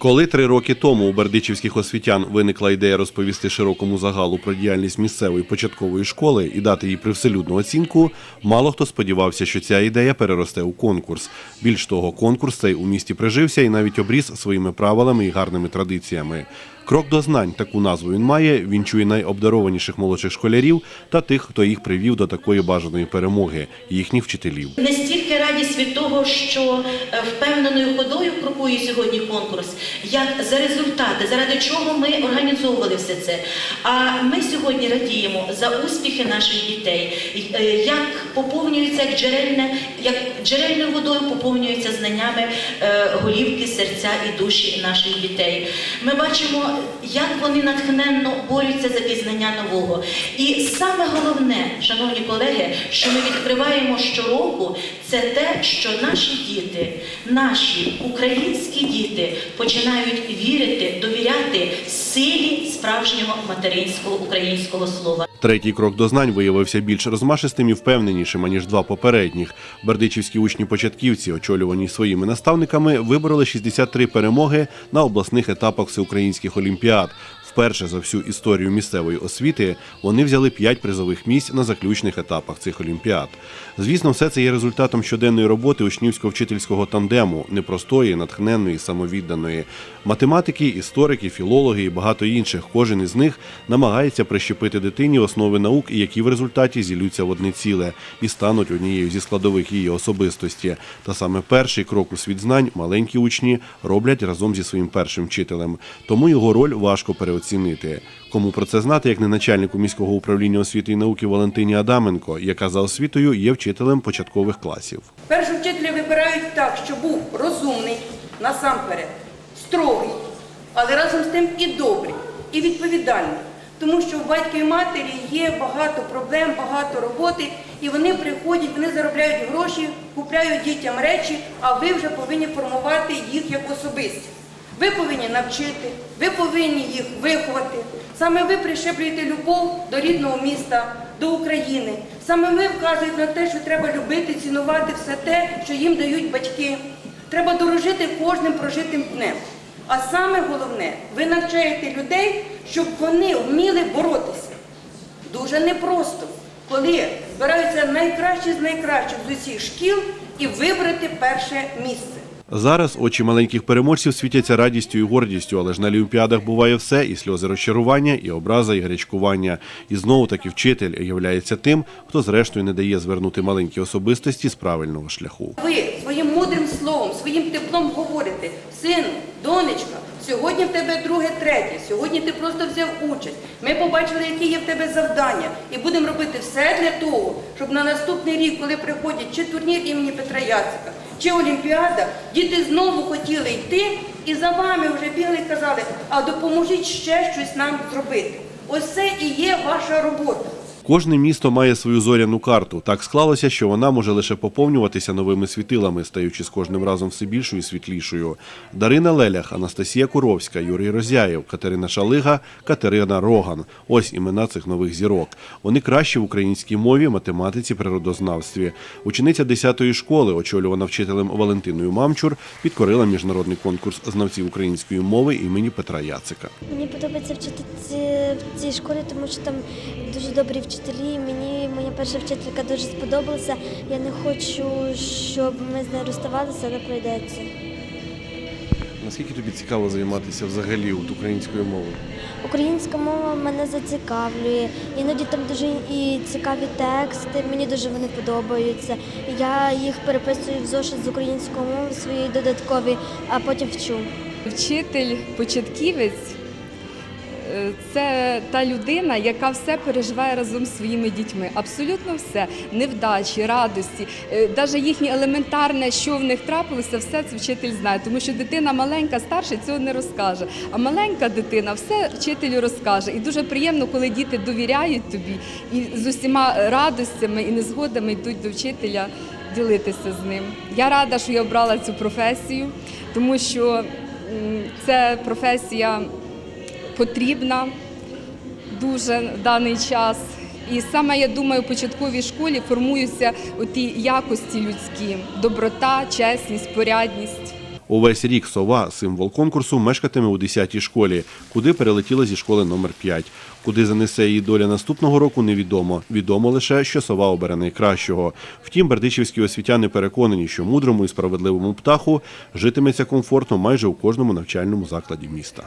Коли три роки тому у бердичівських освітян виникла ідея розповісти широкому загалу про діяльність місцевої початкової школи і дати їй привселюдну оцінку, мало хто сподівався, що ця ідея переросте у конкурс. Більш того, конкурс цей у місті прижився і навіть обріз своїми правилами і гарними традиціями. Крок до знань таку назву він має. Він чує найобдарованіших молодших школярів та тих, хто їх привів до такої бажаної перемоги, їхніх вчителів. Не стільки радість від того, що е, впевненою ходою крокує сьогодні конкурс, як за результати, заради чого ми організовували все це. А ми сьогодні радіємо за успіхи наших дітей, е, як поповнюється як джерельне, як джерельною водою поповнюються знаннями е, голівки, серця і душі наших дітей. Ми бачимо, як вони натхненно борються за пізнання нового. І саме головне, шановні колеги, що ми відкриваємо щороку, це те, що наші діти, наші українські діти починають вірити, довіряти силі справжнього материнського українського слова. Третій крок до знань виявився більш розмашистим і впевненішим, аніж два попередніх. Бердичівські учні-початківці, очолювані своїми наставниками, вибороли 63 перемоги на обласних етапах всеукраїнських олімпіад. Вперше за всю історію місцевої освіти вони взяли 5 призових місць на заключних етапах цих олімпіад. Звісно, все це є результатом щоденної роботи учнівсько-вчительського тандему, непростої, натхненної, самовідданої. Математики, історики, філологи і багато інших. Кожен із них намагається прищепити дитині основи наук, які в результаті зілються в одне ціле і стануть однією зі складових її особистості. Та саме перший крок у світ знань маленькі учні роблять разом зі своїм першим вчителем. Тому його роль важко переоцінити. Кому про це знати, як не начальнику міського управління освіти і науки Валентині Адаменко, яка за освітою є вчителем початкових класів. Першого вчителя вибирають так, щоб був розумний насамперед, строгий, але разом з тим і добрий, і відповідальний. Тому що у батька і матері є багато проблем, багато роботи, і вони приходять, вони заробляють гроші, купляють дітям речі, а ви вже повинні формувати їх як особистість. Ви повинні навчити, ви повинні їх виховати. Саме ви прищеплюєте любов до рідного міста, до України. Саме ви вказуєте на те, що треба любити, цінувати все те, що їм дають батьки. Треба дорожити кожним прожитим днем. А саме головне, ви навчаєте людей, щоб вони вміли боротися. Дуже непросто, коли збираються найкращі з найкращих з усіх шкіл і вибрати перше місце. Зараз очі маленьких переможців світяться радістю і гордістю, але ж на олімпіадах буває все: і сльози розчарування, і образа, і гарячкування. І знову таки вчитель являється тим, хто зрештою не дає звернути маленькі особистості з правильного шляху. Ви своїм мудрим словом, своїм теплом говорите, сину, донечка, сьогодні в тебе друге, третє, сьогодні ти просто взяв участь. Ми побачили, які є в тебе завдання, і будемо робити все для того, щоб на наступний рік, коли приходять чи турнір імені Петра Яцика, чи Олімпіада, діти знову хотіли йти і за вами вже бігли і казали, а допоможіть ще щось нам зробити. Ось це і є ваша робота. Кожне місто має свою зоряну карту. Так склалося, що вона може лише поповнюватися новими світилами, стаючи з кожним разом все більшою і світлішою. Дарина Лелях, Анастасія Куровська, Юрій Розяєв, Катерина Шалига, Катерина Роган. Ось імена цих нових зірок. Вони кращі в українській мові, математиці, природознавстві. Учениця 10-ї школи, очолювана вчителем Валентиною Мамчур, підкорила міжнародний конкурс знавців української мови імені Петра Яцика. Мені подобається вчити в цій школі, тому що там дуже добрі вчителі. Мені моя перша вчителька дуже сподобалася. Я не хочу, щоб ми з нею розставалися, але пройдеться. Наскільки тобі цікаво займатися взагалі от українською мовою? Українська мова мене зацікавлює. Іноді там дуже і цікаві тексти. Мені дуже вони подобаються. Я їх переписую в зошит з української мови свої додаткові, а потім вчу. Вчитель, початківець це та людина, яка все переживає разом з своїми дітьми. Абсолютно все. Невдачі, радості, навіть їхнє елементарне, що в них трапилося, все це вчитель знає. Тому що дитина маленька, старша цього не розкаже. А маленька дитина все вчителю розкаже. І дуже приємно, коли діти довіряють тобі і з усіма радостями і незгодами йдуть до вчителя ділитися з ним. Я рада, що я обрала цю професію, тому що це професія потрібна дуже в даний час. І саме я думаю, в початковій школі формуються ті якості людські: доброта, чесність, порядність. Увесь рік сова, символ конкурсу, мешкатиме у 10-й школі, куди перелетіла зі школи номер 5. Куди занесе її доля наступного року, невідомо. Відомо лише, що сова обере найкращого. Втім, бердичівські освітяни переконані, що мудрому і справедливому птаху житиметься комфортно майже у кожному навчальному закладі міста.